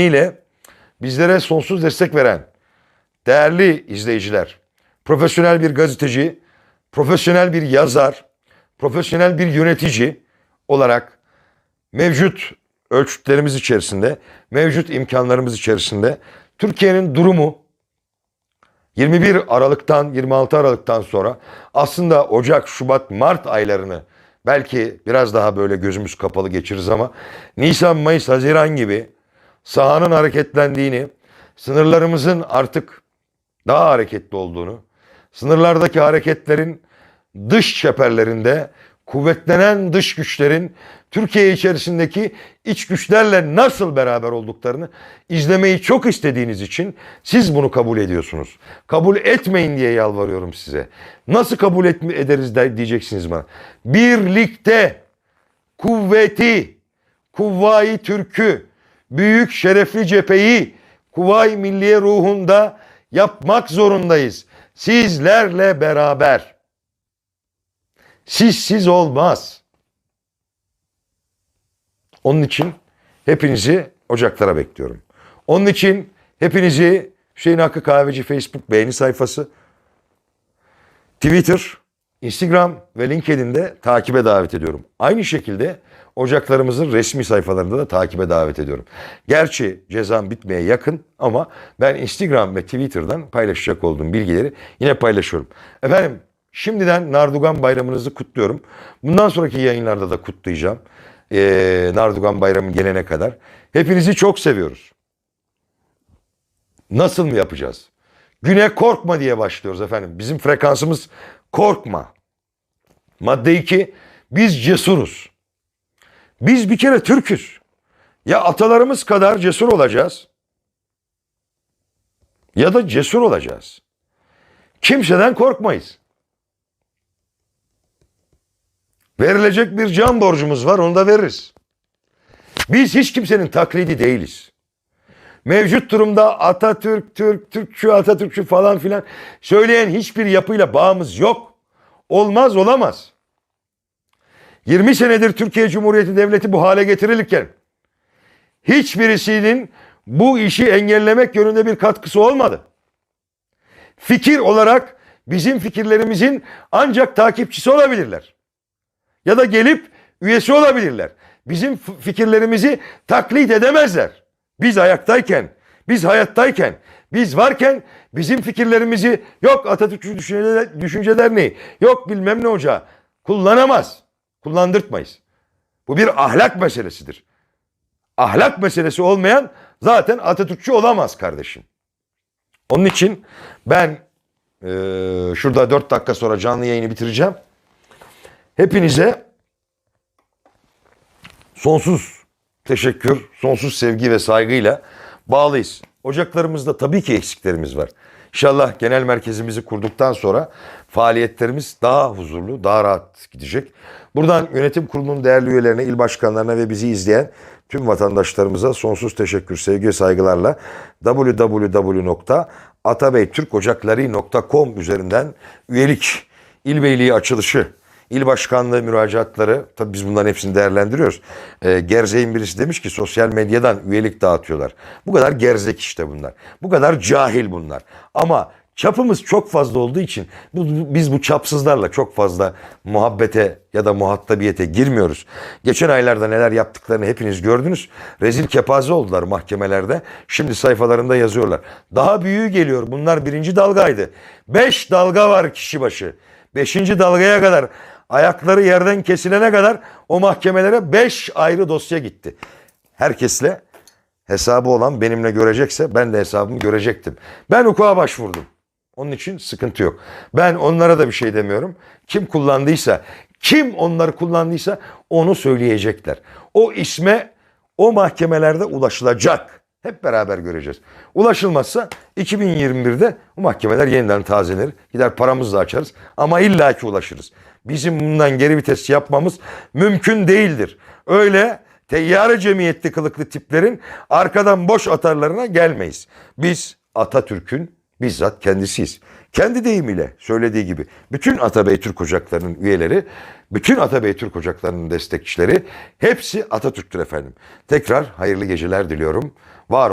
ile bizlere sonsuz destek veren değerli izleyiciler, profesyonel bir gazeteci, profesyonel bir yazar, profesyonel bir yönetici olarak mevcut ölçütlerimiz içerisinde, mevcut imkanlarımız içerisinde Türkiye'nin durumu 21 Aralık'tan 26 Aralık'tan sonra aslında Ocak, Şubat, Mart aylarını belki biraz daha böyle gözümüz kapalı geçiririz ama Nisan, Mayıs, Haziran gibi sahanın hareketlendiğini, sınırlarımızın artık daha hareketli olduğunu, sınırlardaki hareketlerin dış çeperlerinde kuvvetlenen dış güçlerin Türkiye içerisindeki iç güçlerle nasıl beraber olduklarını izlemeyi çok istediğiniz için siz bunu kabul ediyorsunuz. Kabul etmeyin diye yalvarıyorum size. Nasıl kabul ederiz de, diyeceksiniz bana. Birlikte kuvveti, kuvvayi Türk'ü, büyük şerefli cepheyi Kuvayi Milliye ruhunda yapmak zorundayız. Sizlerle beraber. Sizsiz olmaz. Onun için hepinizi ocaklara bekliyorum. Onun için hepinizi Hüseyin Hakkı Kahveci Facebook beğeni sayfası, Twitter, Instagram ve LinkedIn'de takibe davet ediyorum. Aynı şekilde ocaklarımızın resmi sayfalarında da takibe davet ediyorum. Gerçi cezam bitmeye yakın ama ben Instagram ve Twitter'dan paylaşacak olduğum bilgileri yine paylaşıyorum. Efendim şimdiden Nardugan Bayramınızı kutluyorum. Bundan sonraki yayınlarda da kutlayacağım. Ee, Nardugan Bayramı gelene kadar. Hepinizi çok seviyoruz. Nasıl mı yapacağız? Güne korkma diye başlıyoruz efendim. Bizim frekansımız korkma. Madde 2. Biz cesuruz. Biz bir kere Türk'üz. Ya atalarımız kadar cesur olacağız. Ya da cesur olacağız. Kimseden korkmayız. Verilecek bir can borcumuz var onu da veririz. Biz hiç kimsenin taklidi değiliz. Mevcut durumda Atatürk, Türk, Türkçü, Atatürkçü falan filan söyleyen hiçbir yapıyla bağımız yok. Olmaz olamaz. 20 senedir Türkiye Cumhuriyeti Devleti bu hale getirilirken hiçbirisinin bu işi engellemek yönünde bir katkısı olmadı. Fikir olarak bizim fikirlerimizin ancak takipçisi olabilirler. Ya da gelip üyesi olabilirler. Bizim fikirlerimizi taklit edemezler. Biz ayaktayken, biz hayattayken, biz varken bizim fikirlerimizi yok Atatürkçü Düşünce, Düşünce Derneği, yok bilmem ne hoca kullanamaz. Kullandırtmayız. Bu bir ahlak meselesidir. Ahlak meselesi olmayan zaten Atatürkçü olamaz kardeşim. Onun için ben eee, şurada 4 dakika sonra canlı yayını bitireceğim. Hepinize sonsuz teşekkür, sonsuz sevgi ve saygıyla bağlıyız. Ocaklarımızda tabii ki eksiklerimiz var. İnşallah genel merkezimizi kurduktan sonra faaliyetlerimiz daha huzurlu, daha rahat gidecek. Buradan yönetim kurulunun değerli üyelerine, il başkanlarına ve bizi izleyen tüm vatandaşlarımıza sonsuz teşekkür, sevgi ve saygılarla www.atabeytürkocakları.com üzerinden üyelik, il beyliği açılışı, İl başkanlığı müracaatları, tabii biz bunların hepsini değerlendiriyoruz. Ee, Gerzek'in birisi demiş ki sosyal medyadan üyelik dağıtıyorlar. Bu kadar gerzek işte bunlar. Bu kadar cahil bunlar. Ama çapımız çok fazla olduğu için bu- biz bu çapsızlarla çok fazla muhabbete ya da muhatabiyete girmiyoruz. Geçen aylarda neler yaptıklarını hepiniz gördünüz. Rezil kepaze oldular mahkemelerde. Şimdi sayfalarında yazıyorlar. Daha büyüğü geliyor. Bunlar birinci dalgaydı. Beş dalga var kişi başı. Beşinci dalgaya kadar ayakları yerden kesilene kadar o mahkemelere beş ayrı dosya gitti. Herkesle hesabı olan benimle görecekse ben de hesabımı görecektim. Ben hukuka başvurdum. Onun için sıkıntı yok. Ben onlara da bir şey demiyorum. Kim kullandıysa, kim onları kullandıysa onu söyleyecekler. O isme o mahkemelerde ulaşılacak. Hep beraber göreceğiz. Ulaşılmazsa 2021'de bu mahkemeler yeniden tazelenir. Gider paramızla açarız ama illaki ulaşırız. Bizim bundan geri vites yapmamız mümkün değildir. Öyle teyyare cemiyetli kılıklı tiplerin arkadan boş atarlarına gelmeyiz. Biz Atatürk'ün bizzat kendisiyiz. Kendi deyimiyle söylediği gibi bütün Atabey Türk Ocakları'nın üyeleri, bütün Atabey Türk Ocakları'nın destekçileri hepsi Atatürk'tür efendim. Tekrar hayırlı geceler diliyorum. Var